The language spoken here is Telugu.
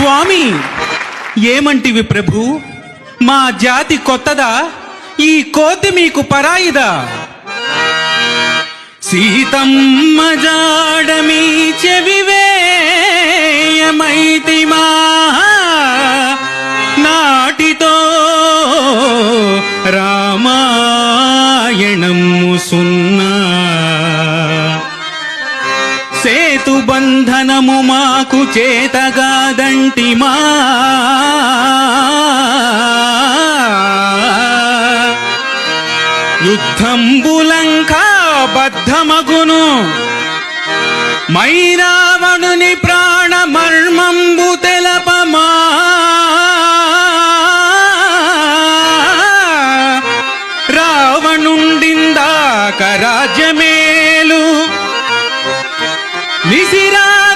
స్వామి! ఏమంటివి ప్రభు? మా జాతి కొత్తదా? ఈ కోతి మీకు పరాయిదా? సీతమ్మ జాడమీ చెవివేయమైతిమా నాటితో రామాయణము సున్నా సేతు బంధనము మాకు చేతగాదంటి మా. యుద్ధంబులంకా బద్ధమగును మైరావణుని ప్రాణ మర్మంబు తెలపమా. రావణుండిందాక రాజ్యం Misirá